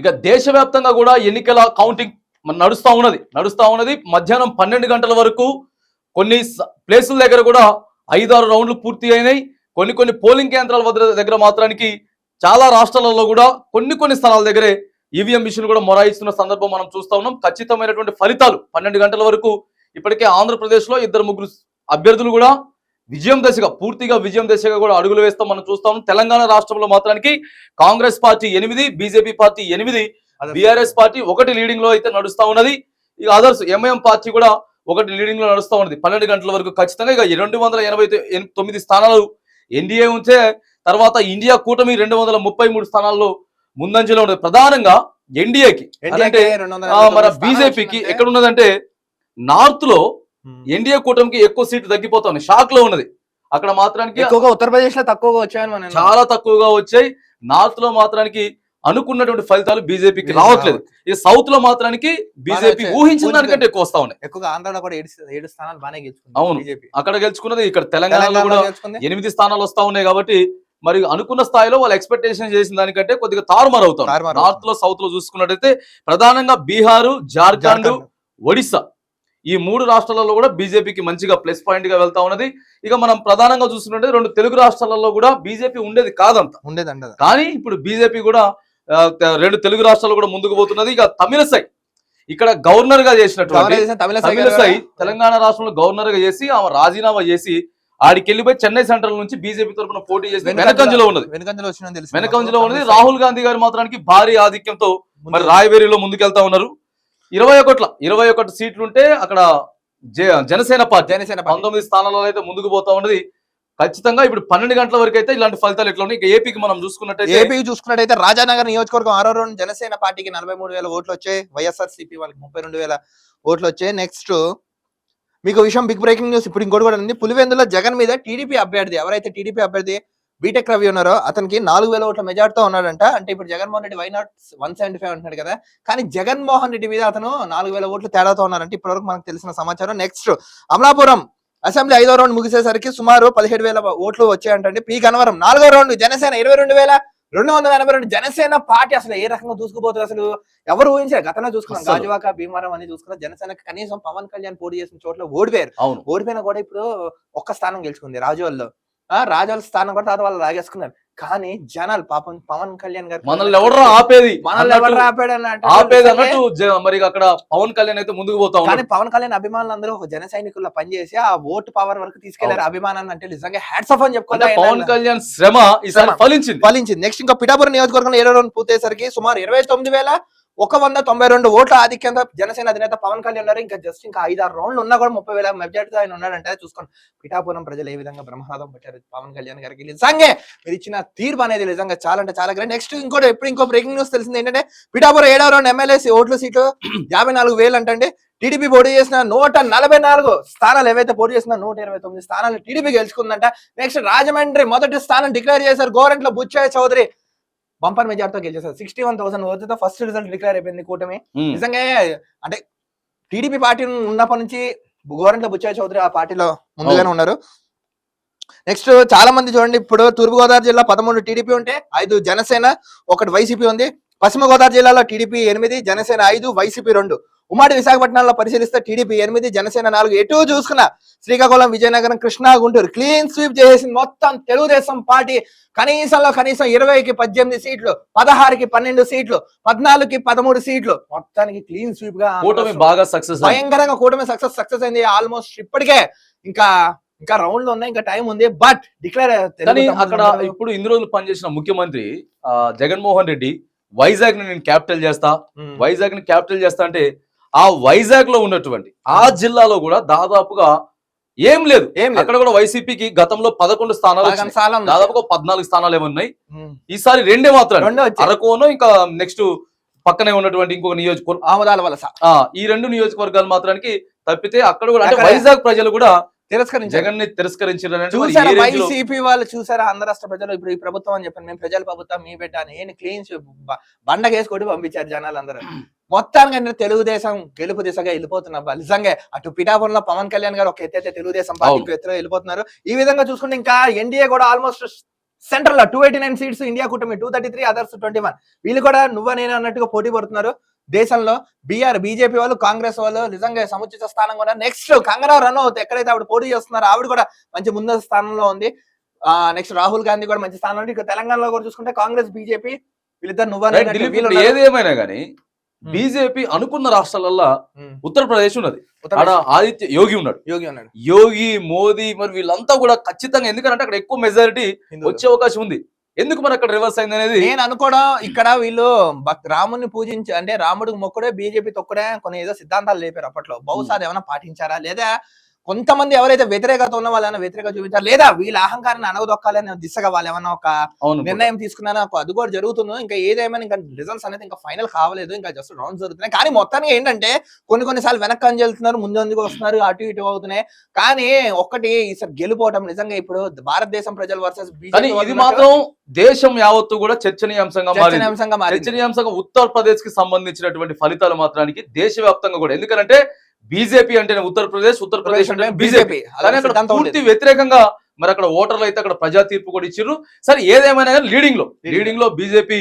ఇక దేశవ్యాప్తంగా కూడా ఎన్నికల కౌంటింగ్ నడుస్తూ ఉన్నది. నడుస్తూ ఉన్నది. మధ్యాహ్నం పన్నెండు గంటల వరకు కొన్ని ప్లేసుల దగ్గర కూడా ఐదారు రౌండ్లు పూర్తి అయినాయి. కొన్ని కొన్ని పోలింగ్ కేంద్రాల దగ్గర మాత్రానికి చాలా రాష్ట్రాలలో కూడా కొన్ని కొన్ని స్థలాల దగ్గరే ఈవీఎం మిషన్ కూడా మొరాయిస్తున్న సందర్భం మనం చూస్తా ఉన్నాం. ఖచ్చితమైనటువంటి ఫలితాలు పన్నెండు గంటల వరకు ఇప్పటికే ఆంధ్రప్రదేశ్లో ఇద్దరు ముగ్గురు అభ్యర్థులు కూడా విజయం దశగా పూర్తిగా విజయం దశగా కూడా అడుగులు వేస్తాం. మనం చూస్తాం తెలంగాణ రాష్ట్రంలో మాత్రానికి కాంగ్రెస్ పార్టీ ఎనిమిది బీజేపీ పార్టీ ఎనిమిది బీఆర్ఎస్ పార్టీ ఒకటి లీడింగ్లో అయితే నడుస్తా ఉన్నది. ఇక అదర్స్ ఎంఐఎం పార్టీ కూడా ఒకటి లీడింగ్లో నడుస్తా ఉన్నది. పన్నెండు గంటల వరకు ఖచ్చితంగా ఇక రెండు వందల ఎనభై తొమ్మిది స్థానాలు ఎన్డీఏ ఉంటే తర్వాత ఇండియా కూటమి రెండు వందల ముప్పై మూడు స్థానాల్లో ముందంజలో ఉన్నది. ప్రధానంగా ఎన్డీఏకి. అంటే మన బీజేపీకి ఎక్కడ ఉన్నదంటే నార్త్లో ఎన్డీఏ కూటమికి ఎక్కువ సీట్లు తగ్గిపోతా ఉన్నాయి. షాక్లో ఉన్నది. అక్కడ మాత్రానికి ఎక్కువగా ఉత్తరప్రదేశ్లో తక్కువగా వచ్చాయని మనం చాలా తక్కువగా వచ్చాయి. నార్త్లో మాత్రానికి అనుకున్నటువంటి ఫలితాలు బీజేపీకి బీజేపీ రావట్లేదు. ఈ సౌత్లో మాత్రానికి బీజేపీ. ఊహించిన దానికంటే ఎక్కువ వస్తా ఉన్నాయి. ఎక్కువగా ఆంధ్రాలో కూడా ఏడు స్థానాలు బాగానే గెలుచుకుంది అవును. అక్కడ గెలుచుకున్నది ఇక్కడ తెలంగాణలో కూడా ఎనిమిది స్థానాలు వస్తా ఉన్నాయి కాబట్టి మరి అనుకున్న స్థాయిలో వాళ్ళు ఎక్స్పెక్టేషన్ చేసిన దానికంటే కొద్దిగా తారుమారు అవుతారు నార్త్లో సౌత్లో చూసుకున్నట్టయితే ప్రధానంగా బీహారు జార్ఖండ్ జార్ఖండ్. ఈ మూడు రాష్ట్రాలలో కూడా బీజేపీకి మంచిగా ప్లస్ పాయింట్గా వెళ్తా ఉన్నది. ఇక మనం ప్రధానంగా చూసుకున్నట్టే రెండు తెలుగు రాష్ట్రాలలో కూడా బీజేపీ ఉండేది కాదంత ఉండేది అండదు కానీ ఇప్పుడు బీజేపీ కూడా రెండు తెలుగు రాష్ట్రాలు కూడా ముందుకు పోతున్నది. ఇక తమిళసై. ఇక్కడ గవర్నర్గా చేసినటువంటి తమిళ తమిళసై తెలంగాణ రాష్ట్రంలో గవర్నర్గా చేసి ఆమె రాజీనామా చేసి ఆడికి వెళ్ళిపోయి చెన్నై సెంట్రల్ నుంచి బీజేపీ తరఫున పోటీ చేసి వెనకంజలో ఉన్నది. వెనకంజలో ఉన్నది. రాహుల్ గాంధీ గారి మాత్రానికి భారీ ఆధిక్యంతో మరి రాయవేరిలో ముందుకెళ్తా ఉన్నారు. ఇరవై ఒకట్ల ఇరవై ఒకటి సీట్లు ఉంటే అక్కడ జనసేన పార్టీ జనసేన. పంతొమ్మిది స్థానాలలో అయితే ముందుకు పోతా ఉన్నది. ఖచ్చితంగా ఇప్పుడు పన్నెండు గంటల వరకు అయితే ఇలాంటి ఫలితాలు ఎట్లా ఉన్నాయి? ఏపీకి మనం చూసుకున్నట్టయితే ఏపీ చూసుకున్నట్టయితే రాజానగర్ నియోజకవర్గం ఆరో రౌండ్ జనసేన పార్టీకి నలభై మూడు వేల ఓట్లు వచ్చాయి. వైఎస్ఆర్ సిపి వాళ్ళకి ముప్పై రెండు వేల ఓట్లు వచ్చాయి. నెక్స్ట్ మీకు విషయం బిగ్ బ్రేకింగ్ న్యూస్. ఇప్పుడు ఇంకోటి కూడా ఉంది. పులివెందులో జగన్ మీద టీడీపీ అభ్యర్థి ఎవరైతే టీడీపీ అభ్యర్థి బీటెక్ రవి ఉన్నారో అతనికి నాలుగు వేల ఓట్ల మెజార్టీతో ఉన్నాడంట. అంటే ఇప్పుడు Jaganmohan Reddy why not one seventy five అంటున్నాడు కదా. కానీ జగన్మోహన్ రెడ్డి మీద అతను నాలుగు వేల ఓట్లు తేడాతో ఉన్నారంటే ఇప్పటివరకు మనకు తెలిసిన సమాచారం. నెక్స్ట్ అమలాపురం అసెంబ్లీ ఐదో రౌండ్ ముగిసేసరికి సుమారు పదిహేడు వేల ఓట్లు వచ్చాయంటండి. పీ గన్నవరం నాలుగో రౌండ్ జనసేన ఇరవై రెండు వేల రెండు వందల ఎనభై రెండు. జనసేన పార్టీ అసలు ఏ రకంగా దూసుకుపోతుంది అసలు? ఎవరు ఊహించారు గతంలో చూసుకున్నాం. గాజువాక భీమవరం అని చూసుకున్నాం. జనసేనకి కనీసం పవన్ కళ్యాణ్ పోటీ చేసిన చోట్ల ఓడిపోయారు. ఓడిపోయినా కూడా ఇప్పుడు ఒక్క స్థానం గెలుచుకుంది రాజోల్లో రాజోల స్థానం కూడా తర్వాత వాళ్ళు లాగేసుకున్నారు. కానీ జనాలు పాపం పవన్ కళ్యాణ్ గారు మనల్ని ఎవడరా ఆపేది? మనల్ని ఎవరు ఆపాడు ఆపేది అన్నట్టు మరి అక్కడ పవన్ కళ్యాణ్ అయితే ముందుకు పోతా కానీ పవన్ కళ్యాణ్ అభిమానులు అందరూ ఒక జన సైనికుల్లో పనిచేసి ఆ ఓటు పవర్ వరకు తీసుకెళ్ళారు అభిమానాన్ని అంటే నిజంగా హ్యాట్స్ ఆఫ్ అని అంటే చెప్పుకోవాలి పవన్ కళ్యాణ్ శ్రమ ఈసారి. ఫలించింది. ఫలించింది. నెక్స్ట్ ఇంకా పిఠాపురం నియోజకవర్గంలో ఏడో రౌండ్ పూర్తయ్యేసరికి సుమారు ఇరవై తొమ్మిది వేల ఒక వంద తొంభై రెండు ఓట్ల ఆధిక్యంతో జనసేన అధినేత పవన్ కళ్యాణ్ ఉన్నారు. ఇంకా జస్ట్ ఇంకా ఐదారు రౌండ్లు ఉన్నా కూడా ముప్పై వేల మెజార్టీతో ఆయన ఉన్నాడంటే చూసుకోండి. పిఠాపురం ప్రజలు ఏ విధంగా బ్రహ్మనాథం పట్టారు? పవన్ కళ్యాణ్ గారికి నిజంగా మీరు ఇచ్చిన తీర్పు అనేది నిజంగా చాలా అంటే చాలా గ్రేట్ నెక్స్ట్ ఇంకోటి ఎప్పుడు ఇంకో బ్రేకింగ్ న్యూస్ తెలిసింది ఏంటంటే పిఠాపురం ఏడవ రౌండ్ ఎమ్మెల్యే ఓట్ల సీట్లు యాభై నాలుగు వేలు అంటండి. టీడీపీ పోటీ చేసిన నూట నలభై నాలుగు స్థానాలు ఏవైతే పోటీ చేసిన నూట ఇరవై తొమ్మిది స్థానాలు టీడీపీ గెలుచుకుందంట. నెక్స్ట్ రాజమండ్రి మొదటి స్థానం డిక్లేర్ చేశారు. గోరంట్ల బుచ్చయ్య చౌదరి. బంపర్ మెజార్టీతో గెలిచేశారు. సిక్స్టీ వన్ థౌసండ్ ఓటుతో ఫస్ట్ రిజల్ట్ డిక్లేర్ అయిపోయింది కూటమి. నిజంగా అంటే టీడీపీ పార్టీ ఉన్నప్పటి నుంచి గోరంట్ల బుచ్చయ్య చౌదరి ఆ పార్టీలో ముందుగానే ఉన్నారు. నెక్స్ట్ చాలా మంది చూడండి ఇప్పుడు తూర్పుగోదావరి జిల్లా పదమూడు టీడీపీ ఉంటే ఐదు జనసేన ఒకటి వైసీపీ ఉంది. పశ్చిమ గోదావరి జిల్లాలో టీడీపీ ఎనిమిది జనసేన ఐదు వైసీపీ రెండు. ఉమ్మడి విశాఖపట్నంలో పరిశీలిస్తే టీడీపీ ఎనిమిది జనసేన నాలుగు ఎటు చూసుకున్నా శ్రీకాకుళం విజయనగరం కృష్ణా గుంటూరు క్లీన్ స్వీప్ చేసేసింది మొత్తం తెలుగుదేశం పార్టీ. కనీసంలో కనీసం ఇరవైకి పద్దెనిమిది సీట్లు పదహారుకి పన్నెండు సీట్లు పద్నాలుగుకి పదమూడు సీట్లు. మొత్తానికి క్లీన్ స్వీప్గా కూటమి బాగా సక్సెస్ భయంకరంగా కూటమి సక్సెస్ సక్సెస్ అయింది. ఆల్మోస్ట్ ఇప్పటికే ఇంకా ఇంకా రౌండ్లు ఉన్నాయి ఇంకా టైం ఉంది. బట్ డిక్లేర్ కానీ అక్కడ ఇప్పుడు ఇన్ని రోజులు పనిచేసిన ముఖ్యమంత్రి జగన్మోహన్ రెడ్డి వైజాగ్ని నేను క్యాపిటల్ చేస్తా. వైజాగ్ని క్యాపిటల్ చేస్తా అంటే ఆ వైజాగ్లో ఉన్నటువంటి ఆ జిల్లాలో కూడా దాదాపుగా ఏం లేదు. ఏం అక్కడ కూడా వైసీపీకి గతంలో పదకొండు స్థానాలు దాదాపుగా పద్నాలుగు స్థానాలు ఏమున్నాయి ఈసారి రెండే మాత్రం అరకోను ఇంకా నెక్స్ట్ పక్కనే ఉన్నటువంటి ఇంకొక నియోజకవర్గం. ఆమదాల వలస. ఆ ఈ రెండు నియోజకవర్గాలు మాత్రానికి తప్పితే అక్కడ కూడా అంటే వైజాగ్ ప్రజలు కూడా తిరస్కరించారు. జగన్ని తిరస్కరించారు వైసీపీ వాళ్ళు చూసారా? ఆంధ్ర రాష్ట్ర ప్రజలు ఇప్పుడు ఈ ప్రభుత్వం అని చెప్పాను. మేము ప్రజల ప్రభుత్వం మీ బిడ్డ అని క్లీన్ బండకేసి కొట్టి పంపించారు జనాలు అందరూ మొత్తానికి అంటే తెలుగుదేశం గెలుపు దిశగా వెళ్ళిపోతున్నారు. వాళ్ళు. నిజంగా అటు పిఠాపురంలో పవన్ కళ్యాణ్ గారు ఒక ఎత్తైతే తెలుగుదేశం పార్టీ ఎత్తులో వెళ్ళిపోతున్నారు. ఈ విధంగా చూసుకుంటే ఇంకా ఎన్డీఏ కూడా ఆల్మోస్ట్ సెంట్రల్లో two eighty nine seats India కూటమి two thirty three others twenty one వీళ్ళు కూడా నువ్వు నేను అన్నట్టుగా పోటీ పడుతున్నారు. దేశంలో బీఆర్ బీజేపీ వాళ్ళు కాంగ్రెస్ వాళ్ళు నిజంగా సముచిత స్థానం కూడా నెక్స్ట్ కంగనా రనౌత్ ఎక్కడైతే ఆవిడ పోటీ చేస్తున్నారో ఆవిడ కూడా మంచి ముందు స్థానంలో ఉంది. ఆ నెక్స్ట్ రాహుల్ గాంధీ కూడా మంచి స్థానంలో ఉంది. ఇక తెలంగాణలో కూడా చూసుకుంటే కాంగ్రెస్ బీజేపీ వీళ్ళిద్దరు నువ్వు రైట్, దిలీప్, ఇప్పుడు ఏది ఏమైనా కానీ బీజేపీ అనుకున్న రాష్ట్రాలల్లో ఉత్తరప్రదేశ్ ఉన్నది. ఆడ ఆదిత్య యోగి ఉన్నాడు. యోగి ఉన్నాడు. యోగి మోదీ మరి వీళ్ళంతా కూడా ఖచ్చితంగా ఎందుకంటే అక్కడ ఎక్కువ మెజారిటీ. వచ్చే అవకాశం ఉంది. ఎందుకు మరి అక్కడ రివర్స్ అయింది అనేది? నేను అనుకోవడం ఇక్కడ వీళ్ళు రాముని పూజించి అంటే రాముడికి మొక్కుడే బీజేపీ తొక్కుడే కొన్ని ఏదో సిద్ధాంతాలు లేపారు అప్పట్లో. బహుశా ఏమైనా పాటించారా? లేదా కొంతమంది ఎవరైతే వ్యతిరేకత ఉన్న వాళ్ళు ఏమైనా వ్యతిరేకత చూపించారు లేదా వీళ్ళ అహంకారాన్ని అనగదొక్కాలి అనే దిశగా వాళ్ళు ఏమైనా ఒక నిర్ణయం తీసుకున్నారా? ఒక అది కూడా జరుగుతుందో ఇంకా ఏదేమైనా ఇంకా రిజల్ట్స్ అనేది ఇంకా ఫైనల్ కావలేదు ఇంకా జస్ట్ రౌండ్స్ జరుగుతున్నాయి. కానీ మొత్తానికి ఏంటంటే కొన్ని కొన్నిసార్లు వెనక్కి ముందు ముందుకు వస్తున్నారు అటు ఇటు అవుతున్నాయి. కానీ ఒక్కటి ఈసారి గెలుపోవటం నిజంగా ఇప్పుడు భారతదేశం ప్రజలు వర్సెస్ కానీ ఇది మాత్రం దేశం యావత్తు కూడా చర్చనీయాంశంగా చర్చనీయాంశంగా చర్చనీయాంశంగా ఉత్తరప్రదేశ్కి సంబంధించినటువంటి ఫలితాలు మాత్రానికి దేశవ్యాప్తంగా కూడా. ఎందుకంటే బీజేపీ అంటేనే ఉత్తరప్రదేశ్ ఉత్తరప్రదేశ్ అంటే బీజేపీ. కానీ అక్కడ పూర్తి. వ్యతిరేకంగా మరి అక్కడ ఓటర్లు అయితే అక్కడ ప్రజా తీర్పు కూడా ఇచ్చిర్రు సరే ఏదేమైనా కానీ లీడింగ్లో లీడింగ్లో బీజేపీ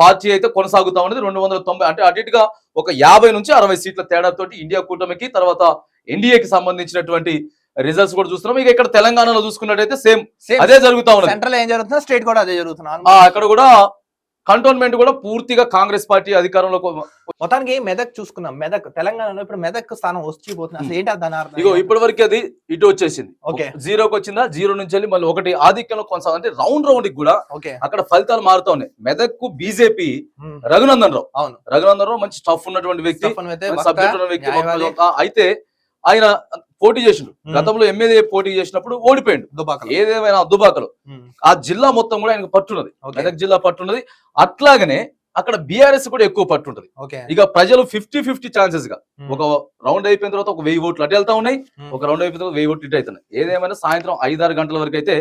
పార్టీ అయితే కొనసాగుతా ఉన్నది. రెండు వందల తొంభై అంటే అటు ఇటుగా ఒక యాభై నుంచి అరవై సీట్ల తేడాతోటి ఇండియా కూటమికి తర్వాత ఎన్డీఏకి సంబంధించినటువంటి రిజల్ట్స్ కూడా చూస్తున్నాం. ఇక ఇక్కడ తెలంగాణలో చూసుకున్నట్టయితే సేమ్. అదే జరుగుతా ఉన్నది. సెంట్రల్ ఏం జరుగుతుందో స్టేట్ కూడా అదే జరుగుతుంది. ఆ అక్కడ కూడా కంటోన్మెంట్ కూడా పూర్తిగా కాంగ్రెస్ పార్టీ అధికారంలోకి మొత్తానికి మెదక్ చూసుకున్నాం. మెదక్ తెలంగాణలో ఇప్పుడు మెదక్ స్థానం వచ్చిపోతుంది అసలు ఏంటి దాని అర్థం ఇగో ఇప్పటి వరకు అది ఇటు వచ్చేసింది. ఓకే. జీరోకి వచ్చిందా? జీరో నుంచి వెళ్ళి మళ్ళీ ఒకటి ఆధిక్యంలో కొనసాగు అంటే రౌండ్ రౌండ్కి కూడా ఓకే. అక్కడ ఫలితాలు మారుతా ఉన్నాయి. మెదక్కు బీజేపీ ఉమ్. రఘునందన్ రావు. అవును. రఘునందన్ రావు మంచి టఫ్ ఉన్నటువంటి వ్యక్తి సబ్జెక్ట్ వ్యక్తి. అయితే ఆయన పోటీ చేసిండు. గతంలో ఎమ్మెల్యే పోటీ చేసినప్పుడు ఓడిపోయిండు. దుబాకలు. ఏదేమైనా దుబాకలు. ఆ జిల్లా మొత్తం కూడా ఆయనకు పట్టున్నది. మెదక్ జిల్లా పట్టున్నది. అట్లాగనే అక్కడ బీఆర్ఎస్ కూడా ఎక్కువ పట్టుంటది ఇక ప్రజలు ఫిఫ్టీ ఫిఫ్టీ ఛాన్సెస్గా. ఒక రౌండ్ అయిపోయిన తర్వాత ఒక వెయ్యి ఓట్లు అటు వెళ్తా ఉన్నాయి. ఒక రౌండ్ అయిపోయిన తర్వాత వెయ్యి ఓట్లు ఇటు అవుతున్నాయి. ఏదేమైనా సాయంత్రం ఐదారు గంటల వరకు అయితే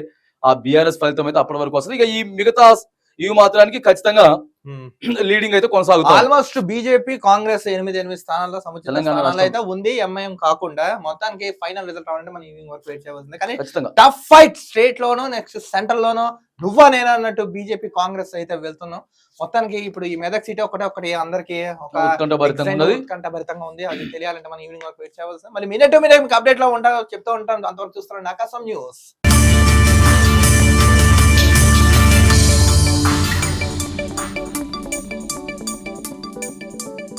ఆ బీఆర్ఎస్ ఫలితం అయితే అప్పటి వరకు వస్తుంది. ఇక ఈ మిగతా ఇవి మాత్రానికి ఖచ్చితంగా. లీడింగ్ అయితే కొనసాగుతుంది ఆల్మోస్ట్ బీజేపీ కాంగ్రెస్ ఎనిమిది ఎనిమిది స్థానాల్లో సముచిత. అయితే ఉంది. ఎంఐఎం కాకుండా మొత్తానికి ఫైనల్ రిజల్ట్ రావాలంటే మనం ఈవినింగ్ వరకు వెయిట్ చేయవలసింది. కానీ టఫ్ ఫైట్ స్టేట్ లోను నెక్స్ట్ సెంట్రల్ లోను నువ్వా నేనా అన్నట్టు బీజేపీ కాంగ్రెస్ అయితే వెళ్తున్నాం. మొత్తానికి ఇప్పుడు ఈ మెదక్ సీట్ ఒకటే ఒకటి అందరికి ఉత్కంఠభరితంగా ఉంది. అది తెలియాలంటే మనం ఈవినింగ్ వరకు వెయిట్ చేయవలసింది. మళ్ళీ మినిట్ టు మినిట్ మీకు అప్డేట్లో ఉంటా చెప్తూ ఉంటాం. అంతవరకు చూస్తున్నాం ఆకాశం న్యూస్